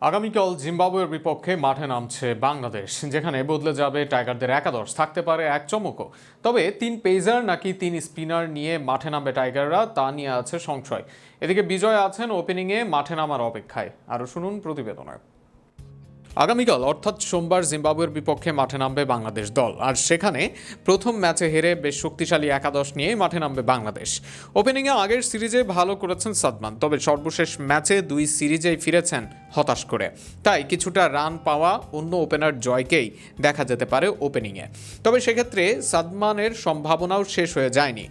আগামীকাল জিম্বাবুয়ের বিপক্ষে মাঠে নামছে বাংলাদেশ, যেখানে বদলে যাবে টাইগারদের একাদশ। থাকতে পারে এক চমকও। তবে তিন পেজার নাকি তিন স্পিনার নিয়ে মাঠে নামবে টাইগাররা, তা নিয়ে আছে সংশয়। এদিকে বিজয় আছেন ওপেনিংয়ে, মাঠে নামার অপেক্ষায়। আরও শুনুন প্রতিবেদনে আগামীকাল, অর্থাৎ সোমবার, জিম্বাবুয়ের বিপক্ষে মাঠে নামবে বাংলাদেশ দল। আর সেখানে প্রথম ম্যাচে হেরে বেশ শক্তিশালী একাদশ নিয়ে মাঠে নামবে বাংলাদেশ। ওপেনিংয়ে আগের সিরিজে ভালো করেছেন সাদমান, তবে সর্বশেষ ম্যাচে দুই সিরিজেই ফিরেছেন হতাশ করে। তাই কিছুটা রান পাওয়া অন্য ওপেনার জয়কেই দেখা যেতে পারে ওপেনিংয়ে। তবে সেক্ষেত্রে সাদমানের সম্ভাবনাও শেষ হয়ে যায়নি।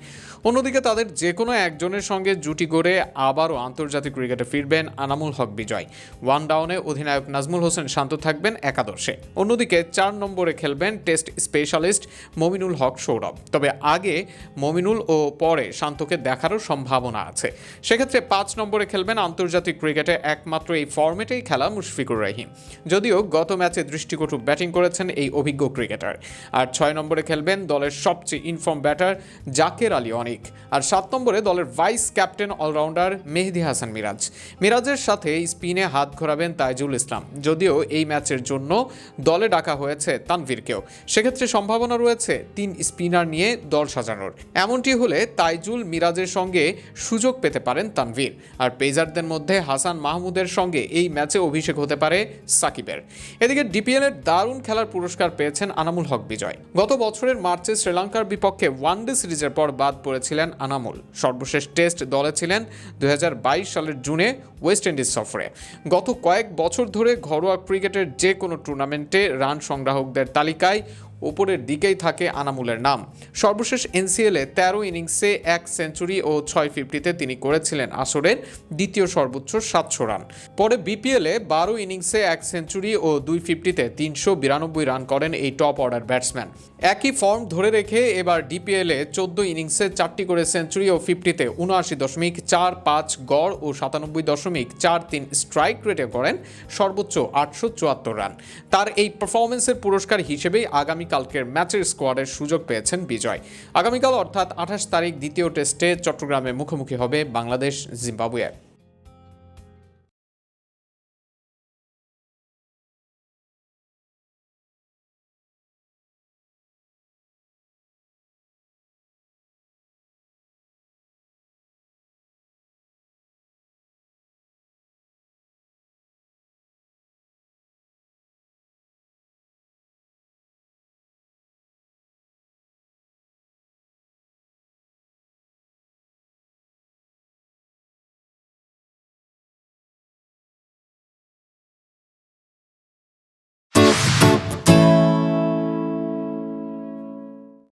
অন্যদিকে তাদের যে কোনো একজনের সঙ্গে জুটি গড়ে আবারও আন্তর্জাতিক ক্রিকেটে ফিরবেন আনামুল হক বিজয়। ওয়ান ডাউনে অধিনায়ক নাজমুল হোসেন শান্ত থাকবেন একাদশে। অন্যদিকে চার নম্বরে খেলবেন টেস্ট স্পেশালিস্ট মমিনুল হক সৌরভ। তবে আগে মমিনুল ও পরে শান্তকে দেখারও সম্ভাবনা আছে। সেক্ষেত্রে পাঁচ নম্বরে খেলবেন আন্তর্জাতিক ক্রিকেটে একমাত্র এই ফর্মেটেই খেলা মুশফিকুর রহিম। যদিও গত ম্যাচে দৃষ্টিকটু ব্যাটিং করেছেন এই অভিজ্ঞ ক্রিকেটার। আর ছয় নম্বরে খেলবেন দলের সবচেয়ে ইনফর্ম ব্যাটার জাকের আলী অনিক। আর সাত নম্বরে দলের vice captain allrounder Mehedi Hasan Miraz. মিরাজের সাথে স্পিনে হাত ঘোরাবেন তাইজুল ইসলাম। যদিও এই ম্যাচের জন্য দলে ডাকা হয়েছে তানভীরকেও। সেক্ষেত্রে সম্ভাবনা রয়েছে তিন স্পিনার নিয়ে দল সাজানোর। এমনটি হলে তাইজুল মিরাজের সঙ্গে সুযোগ পেতে পারেন তানভীর। আর পেজারদের মধ্যে হাসান মাহমুদের সঙ্গে এই ম্যাচে অভিষেক হতে পারে সাকিবের। এদিকে ডিপিএল এর দারুণ খেলার পুরস্কার পেয়েছেন আনামুল হক বিজয়। গত বছরের মার্চে শ্রীলঙ্কার বিপক্ষে ওয়ান ডে সিরিজের পর বাদ পড়েছিলেন আনামুল। সর্বশেষ টেস্ট দলে ছিলেন দুই হাজার বাইশ সালের জুনে ওয়েস্ট ইন্ডিজ সফরে। গত কয়েক বছর ধরে ঘরোয়া ক্রিকেটের যে কোনো টুর্নামেন্টে রান সংগ্রাহকদের তালিকায় ওপরের দিকেই থাকে আনামুলের নাম। সর্বশেষ এনসিএলে তেরো ইনিংসে এক সেঞ্চুরি ও ছয় ফিফটিতে তিনি করেছিলেন আসরের দ্বিতীয় সর্বোচ্চ সাতশো রান। পরে বিপিএলে বারো ইনিংসে এক সেঞ্চুরি ও দুই ফিফটিতে তিনশো বিরানব্বই রান করেন এই টপ অর্ডার ব্যাটসম্যান। একই ফর্ম ধরে রেখে এবার ডিপিএলে চোদ্দ ইনিংসে চারটি করে সেঞ্চুরি ও ফিফটিতে উনআশি দশমিক চার পাঁচ গড় ও সাতানব্বই দশমিক চার তিন স্ট্রাইক রেটে করেন সর্বোচ্চ আটশো চুয়াত্তর রান। তার এই পারফরমেন্সের পুরস্কার হিসেবেই আগামীকালকের ম্যাচের স্কোয়াডের সুযোগ পেয়েছেন বিজয়। আগামীকাল অর্থাৎ আঠাশ তারিখ দ্বিতীয় টেস্টে চট্টগ্রামে মুখোমুখি হবে বাংলাদেশ জিম্বাবুয়ে